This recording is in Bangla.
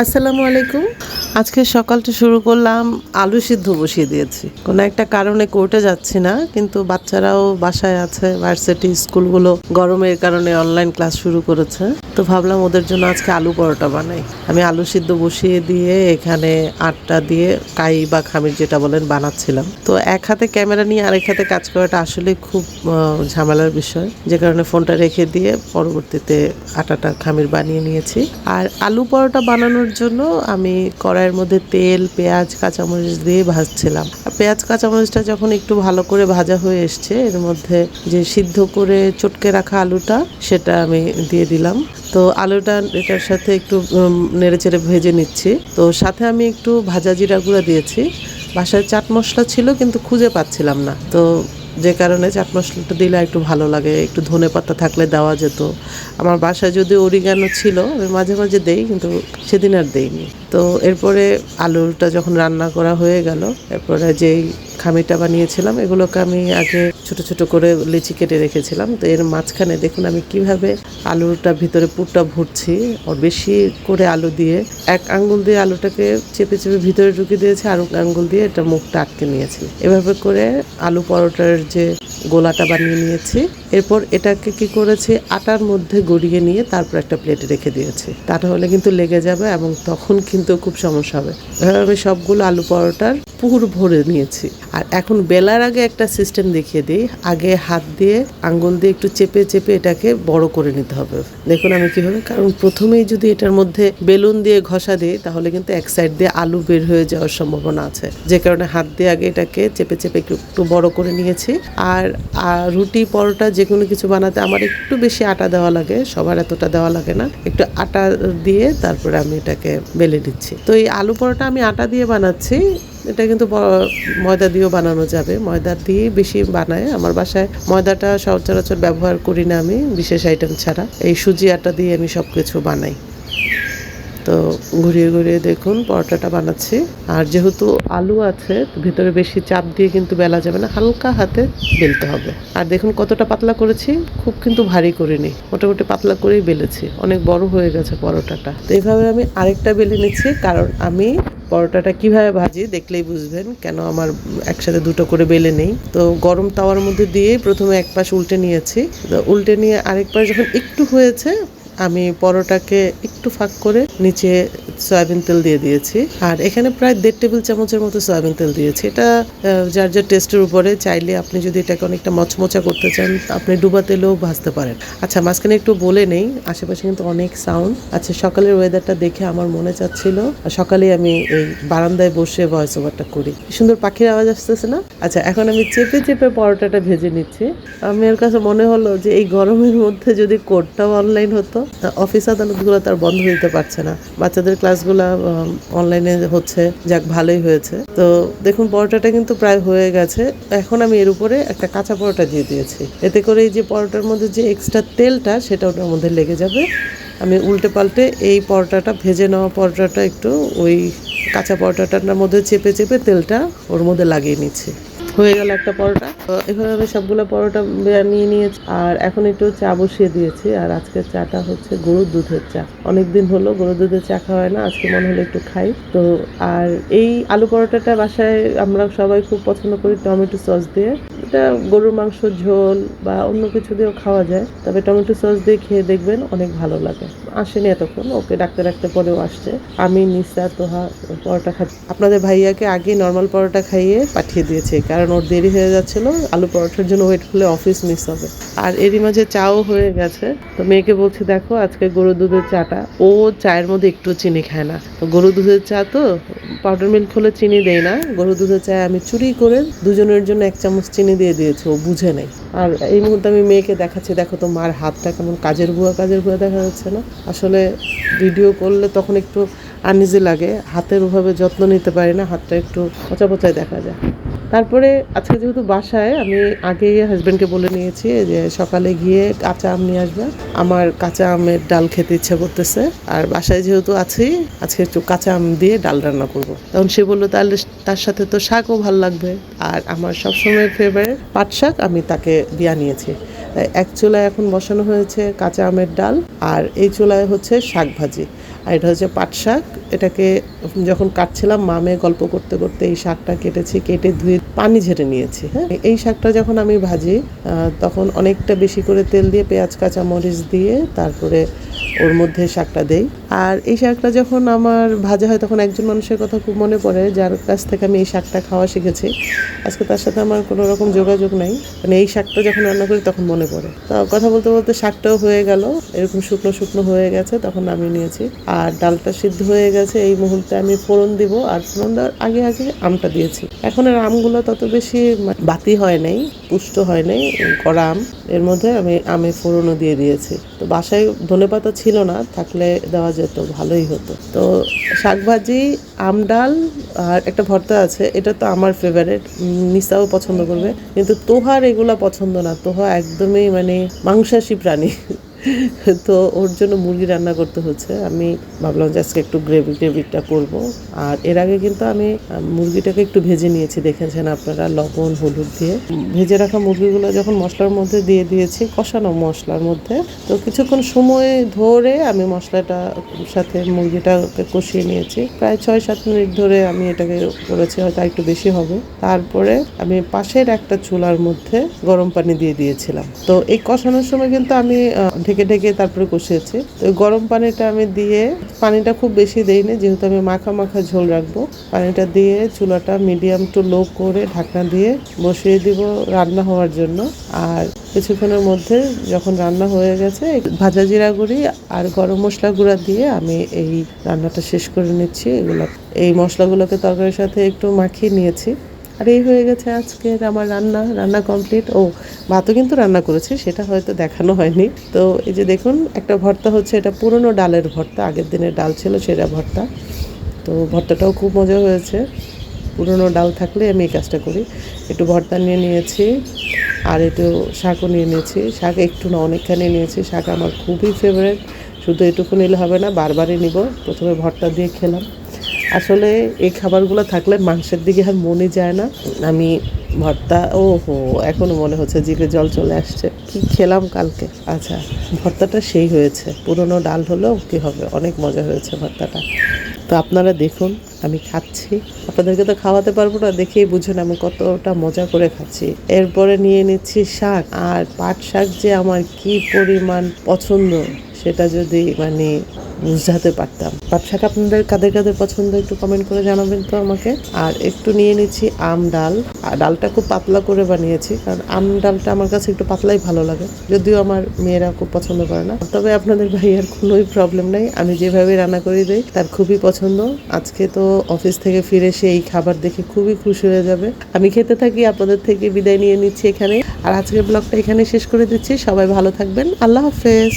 আসসালামু আলাইকুম। আজকে সকালটা শুরু করলাম, আলু সিদ্ধ বসিয়ে দিয়েছি। কোনো একটা কারণে কোর্টে যাচ্ছি না, কিন্তু বাচ্চারাও বাসায় আছে, ভার্সিটি স্কুলগুলো গরমের কারণে অনলাইন ক্লাস শুরু করেছে। তো ভাবলাম ওদের জন্য আজকে আলু পরোটা বানাই। আমি আলু সিদ্ধ বসিয়ে দিয়ে এখানে আটটা দিয়ে কাই বা খামির যেটা বলেন বানাচ্ছিলাম। তো এক হাতে ক্যামেরা নিয়ে আরেক হাতে কাজ করাটা আসলে খুব ঝামেলার বিষয়। যে কারণে ফোনটা রেখে দিয়ে পরবর্তীতে আটাটা খামির বানিয়ে নিয়েছি। আর আলু পরোটা বানানোর জন্য আমি কড়াইয়ের মধ্যে তেল, পেঁয়াজ, কাঁচামরিচ দিয়ে ভাজছিলাম। পেঁয়াজ, কাঁচামরিচটা যখন একটু ভালো করে ভাজা হয়ে এসছে, এর মধ্যে যে সিদ্ধ করে চটকে রাখা আলুটা, সেটা আমি দিয়ে দিলাম। তো আলুটা এটার সাথে একটু নেড়ে চেড়ে ভেজে নিচ্ছি। তো সাথে আমি একটু ভাজা জিরা গুঁড়া দিয়েছি। বাসায় চাট মশলা ছিল, কিন্তু খুঁজে পাচ্ছিলাম না। তো যে কারণে চাট মশলাটা দিলে একটু ভালো লাগে, একটু ধনে পাতা থাকলে দেওয়া যেত। আমার বাসায় যদি অরিগানো ছিল, আমি মাঝে মাঝে দেই, কিন্তু সেদিন আর দেইনি। তো এরপরে আলুটা যখন রান্না করা হয়ে গেল, এরপরে যেই খামিটা বানিয়েছিলাম, এগুলোকে আমি আগে ছোট ছোট করে লিচি কেটে রেখেছিলাম। তো এর মাঝখানে দেখুন আমি কীভাবে আলুটা ভিতরে পুরটা ভরছি। আর বেশি করে আলু দিয়ে এক আঙ্গুল দিয়ে আলুটাকে চেপে চেপে ভিতরে ঢুকে দিয়েছি, আর আঙ্গুল দিয়ে এটা মুখটা আটকে নিয়েছি। এভাবে করে আলু পরোটার যে গোলাটা বানিয়ে নিয়েছি। এরপর এটাকে কি করেছি? আটার মধ্যে গড়িয়ে নিয়ে তারপর একটা প্লেটে রেখে দিয়েছি। তা হলে কিন্তু লেগে যাবে এবং তখন কিন্তু খুব সমস্যা হবে। এভাবে আমি সবগুলো আলু পরোটার পুর ভরে নিয়েছি। আর এখন বেলার আগে একটা সিস্টেম দেখিয়ে দিই। আগে হাত দিয়ে আঙ্গুল দিয়ে একটু চেপে চেপে এটাকে বড় করে নিতে হবে। দেখুন আমি কীভাবে, কারণ প্রথমেই যদি এটার মধ্যে বেলুন দিয়ে ঘষা দিই, তাহলে কিন্তু এক সাইড দিয়ে আলু বের হয়ে যাওয়ার সম্ভাবনা আছে। যে কারণে হাত দিয়ে আগে এটাকে চেপে চেপে একটু একটু বড় করে নিয়েছি। আর আর রুটি, পরোটা যে কোনো কিছু বানাতে আমার একটু বেশি আটা দেওয়া লাগে, সবার এতটা দেওয়া লাগে না। একটু আটা দিয়ে তারপরে আমি এটাকে বেলে দিচ্ছি তো এই আলু পরোটা আমি আটা দিয়ে বানাচ্ছি, এটা কিন্তু ময়দা দিয়েও বানানো যাবে। ময়দা দিয়ে বেশি বানায়, আমার বাসায় ময়দাটা সচরাচর ব্যবহার করি না আমি, বিশেষ আইটেম ছাড়া। এই সুজি আটা দিয়ে আমি সব কিছু বানাই। তো ঘুরিয়ে ঘুরিয়ে দেখুন, পরোটাটা বানাচ্ছি। আর যেহেতু আলু আছে ভিতরে বেশি চাপ দিয়ে কিন্তু বেলা যাবে না, হালকা হাতে বেলতে হবে। আর দেখুন কতটা পাতলা করেছি, খুব কিন্তু ভারী করিনি। মোটামুটি পাতলা করেই বেলেছি, অনেক বড় হয়ে গেছে পরোটাটা। তো এইভাবে আমি আরেকটা বেলে নিচ্ছি, কারণ আমি পরোটাটা কীভাবে ভাজি দেখলেই বুঝবেন, কেন আমার একসাথে দুটো করে বেলে নেই। তো গরম তাওয়ার মধ্যে দিয়ে প্রথমে এক পাশ উল্টে নিয়েছি। উল্টে নিয়ে আরেক পাশ যখন একটু হয়েছে আমি পরোটাকে একটু ফাঁক করে নিচে সয়াবিন তেল দিয়ে দিয়েছি। আর এখানে প্রায় দেড় টেবিল চামচের মতো সয়াবিন তেল দিয়েছি। এটা যার যার টেস্টের উপরে চাইলে আপনি যদি এটাকে অনেকটা মচমচা করতে চান, আপনি ডুবা তেলেও ভাজতে পারেন। আচ্ছা মাঝখানে একটু বলে নেই, আশেপাশে কিন্তু অনেক সাউন্ড আচ্ছা সকালের ওয়েদারটা দেখে আমার মনে চাচ্ছিল সকালে আমি এই বারান্দায় বসে ভয়েস ওভারটা করি। সুন্দর পাখির আওয়াজ আসতেছে না? আচ্ছা এখন আমি চেপে চেপে পরোটাটা ভেজে নিচ্ছি। আমার কাছে মনে হলো যে এই গরমের মধ্যে যদি কোডটাও অনলাইন হতো অফিস আদালতগুলো তার বন্ধ দিতে পারছে না। বাচ্চাদের ক্লাসগুলো অনলাইনে হচ্ছে, যাক ভালোই হয়েছে। তো দেখুন, পরোটাটা কিন্তু প্রায় হয়ে গেছে। এখন আমি এর উপরে একটা কাঁচা পরোটা দিয়ে দিয়েছি। এতে করে এই যে পরোটার মধ্যে যে এক্সট্রা তেলটা, সেটা ওটার মধ্যে লেগে যাবে। আমি উল্টে পাল্টে এই পরোটাটা, ভেজে নেওয়া পরোটাটা একটু ওই কাঁচা পরোটাটার মধ্যে চেপে চেপে তেলটা ওর মধ্যে লাগিয়ে নিচ্ছি। হয়ে গেল একটা পরোটা। তো আমি সবগুলো পরোটা বানিয়ে নিয়েছি। আর এখন একটু চা বসিয়ে দিয়েছি। আর আজকের চাটা হচ্ছে গরুর দুধের চা। অনেক দিন হলো গরুর দুধের চা খাওয়া হয় না। আজকে মনে হলো একটু খাই। তো আর এই আলু পরোটাটা বাসায় আমরা সবাই খুব পছন্দ করি টমেটো সস দিয়ে। এটা গরুর মাংস, ঝোল বা অন্য কিছু দিয়েও খাওয়া যায়। তবে টমেটো সস দিয়ে খেয়ে দেখবেন অনেক ভালো লাগে। আসেনি এতক্ষণ। ওকে ডাকতে ডাকতে পরেও আসছে। আমি, নিসা, তোহা, পরোটা খাচ্ছি। আপনাদের ভাইয়াকে আগে নর্মাল পরোটা খাইয়ে পাঠিয়ে দিয়েছে। কারণ ওর দেরি হয়ে যাচ্ছিল, আলু পরোটার জন্য ওয়েট করলে অফিস মিস হবে। আর এরই মাঝে চাও হয়ে গেছে, তো মেয়েকে বলছি, দেখো, আজকে গরুর দুধের চাটা। ও চায়ের মধ্যে একটু চিনি খায় না। তো গরুর দুধের চা তো পাউডার মিল্ক হলে চিনি দেয় না। গরুর দুধের চায় আমি চুরি করে দুজনের জন্য এক চামচ চিনি দিয়ে দিয়েছি, ও বুঝে নেই। আর এই মুহূর্তে আমি মেয়েকে দেখাচ্ছি, দেখো তো মার হাতটা কেমন কাজের বুয়া কাজের বুয়া দেখা যাচ্ছে না? আসলে ভিডিও করলে তখন একটু আনইজি লাগে, হাতের ওভাবে যত্ন নিতে পারি না, হাতটা একটু পচা পচায় দেখা যায়। তারপরে আজকে যেহেতু বাসায়, আমি আগেই হাজব্যান্ডকে বলে নিয়েছি যে সকালে গিয়ে কাঁচা আম নিয়ে আসবে। আমার কাঁচা আমের ডাল খেতে ইচ্ছে করতেছে। আর বাসায় যেহেতু আছি, আজকে একটু কাঁচা আম দিয়ে ডাল রান্না করব। তখন সে বলল, তাহলে তার সাথে তো শাকও ভালো লাগবে। আর আমার সবসময় ফেভারিট পাট শাক, আমি তাকে দিয়া নিয়েছি। এক চুলায় এখন বসানো হয়েছে কাঁচা আমের ডাল, আর এই চুলায় হচ্ছে শাক ভাজি। আর এটা হচ্ছে পাট শাক। এটাকে যখন কাটছিলাম মামে গল্প করতে করতে এই শাকটা কেটেছি, কেটে ধুয়ে পানি ঝেড়ে নিয়েছি হ্যাঁ? এই শাকটা যখন আমি ভাজি তখন অনেকটা বেশি করে তেল দিয়ে পেঁয়াজ, কাঁচামরিচ দিয়ে তারপরে ওর মধ্যে শাকটা দেই। আর এই শাকটা যখন আমার ভাজা হয় তখন একজন মানুষের কথা খুব মনে পড়ে, যার কাছ থেকে আমি এই শাকটা খাওয়া শিখেছি। আজকে তার সাথে আমার কোনো রকম যোগাযোগ নাই। মানে এই শাকটা যখন রান্না করি তখন মনে পড়ে। তো কথা বলতে বলতে শাকটাও হয়ে গেল। এরকম শুকনো শুকনো হয়ে গেছে, তখন আমি নিয়েছি। আর ডালটা সিদ্ধ হয়ে গেছে, এই মুহূর্তে আমি ফোড়ন দিব। আর ফোড়ন দেওয়ার আগে আগে আমটা দিয়েছি। এখন এর আমগুলো তত বেশি বাতি হয় নাই, পুষ্ট হয় নাই কড়া আম। এর মধ্যে আমি আমি ফোড়নও দিয়ে দিয়েছি। তো বাসায় ধনেপাতা ছিল না, থাকলে দেওয়া যেত, ভালোই হতো। তো শাকভাজি, আম ডাল আর একটা ভর্তা আছে, এটা তো আমার ফেভারেট নিসাও পছন্দ করবে। কিন্তু তোহার এগুলা পছন্দ না, তোহা একদমই মানে মাংসাশী প্রাণী। তো ওর জন্য মুরগি রান্না করতে হচ্ছে। আমি ভাবলাম যে আজকে একটু গ্রেভি গ্রেভিটা করব। আর এর আগে কিন্তু আমি মুরগিটাকে একটু ভেজে নিয়েছি, দেখেছেন আপনারা, লবণ, হলুদ দিয়ে। ভেজে রাখা মুরগিগুলো যখন মশলার মধ্যে দিয়ে দিয়েছি, কষানো মশলার মধ্যে, তো কিছুক্ষণ সময় ধরে আমি মশলাটা, সাথে মুরগিটাকে কষিয়ে নিয়েছি। প্রায় ছয় সাত মিনিট ধরে আমি এটাকে করেছি, হয়তো একটু বেশি হবে। তারপরে আমি পাশের একটা চুলার মধ্যে গরম পানি দিয়ে দিয়েছিলাম। তো এই কষানোর সময় কিন্তু আমি ঢেকে ঢেকে তারপরে কষিয়েছি। তো গরম পানিটা আমি দিয়ে, পানিটা খুব বেশি দেইনি যেহেতু আমি মাখা মাখা ঝোল রাখব। পানিটা দিয়ে চুলাটা মিডিয়াম টু লো করে ঢাকনা দিয়ে বসিয়ে দিব রান্না হওয়ার জন্য। আর কিছুক্ষণের মধ্যে যখন রান্না হয়ে গেছে, ভাজা জিরা গুঁড়ি আর গরম মশলা গুঁড়া দিয়ে আমি এই রান্নাটা শেষ করে নিচ্ছি। এগুলো, এই মশলাগুলোকে তরকারির সাথে একটু মাখিয়ে নিয়েছি। আর এই হয়ে গেছে আজকের আমার রান্না রান্না কমপ্লিট ও, ভাতও কিন্তু রান্না করেছি, সেটা হয়তো দেখানো হয়নি। তো এই যে দেখুন, একটা ভর্তা হচ্ছে, এটা পুরনো ডালের ভর্তা, আগের দিনের ডাল ছিল সেটা ভর্তা। তো ভর্তাটাও খুব মজা হয়েছে। পুরনো ডাল থাকলে আমি এই কাজটা করি। একটু ভর্তা নিয়ে নিয়েছি, আর একটু শাকও নিয়ে নিয়েছি। শাক একটু না, অনেকখানি নিয়েছি। শাক আমার খুবই ফেভারেট শুধু এটুকু নিলে হবে না, বারবারই নিব। প্রথমে ভর্তা দিয়ে খেলাম। আসলে এই খাবারগুলো থাকলে মাংসের দিকে আর মনে যায় না। আমি ভর্তা ও হো এখনও মনে হচ্ছে জিভে জল চলে আসছে। কি খেলাম কালকে? আচ্ছা ভর্তাটা সেই হয়েছে। পুরনো ডাল হলেও কি হবে? অনেক মজা হয়েছে ভর্তাটা। তো আপনারা দেখুন, আমি খাচ্ছি। আপনাদেরকে তো খাওয়াতে পারব না, দেখেই বুঝুন আমি কতটা মজা করে খাচ্ছি। এরপরে নিয়ে নিচ্ছি শাক। আর পাট শাক যে আমার কি পরিমাণ পছন্দ, সেটা যদি মানে বুঝাতে পারতাম। পাট শাক আপনাদের কাদের কাদের পছন্দ একটু কমেন্ট করে জানাবেন তো আমাকে। আর একটু নিয়ে নিচ্ছি আম ডাল। আর ডালটা খুব পাতলা করে বানিয়েছি, কারণ আম ডালটা আমার কাছে একটু পাতলাই ভালো লাগে। যদিও আমার মেয়েরা খুব পছন্দ করে না। তবে আপনাদের ভাইয়ার কোনোই প্রবলেম নাই। আমি যেভাবে রান্না করে দিই, তার খুবই পছন্দ। আজকে তো অফিস থেকে ফিরে এসে এই খাবার দেখে খুবই খুশি হয়ে যাবে। আমি খেতে থাকি, আপনাদের থেকে বিদায় নিয়ে নিচ্ছি এখানে আর আজকের ব্লগটা এখানে শেষ করে দিচ্ছি। সবাই ভালো থাকবেন। আল্লাহ হাফেজ।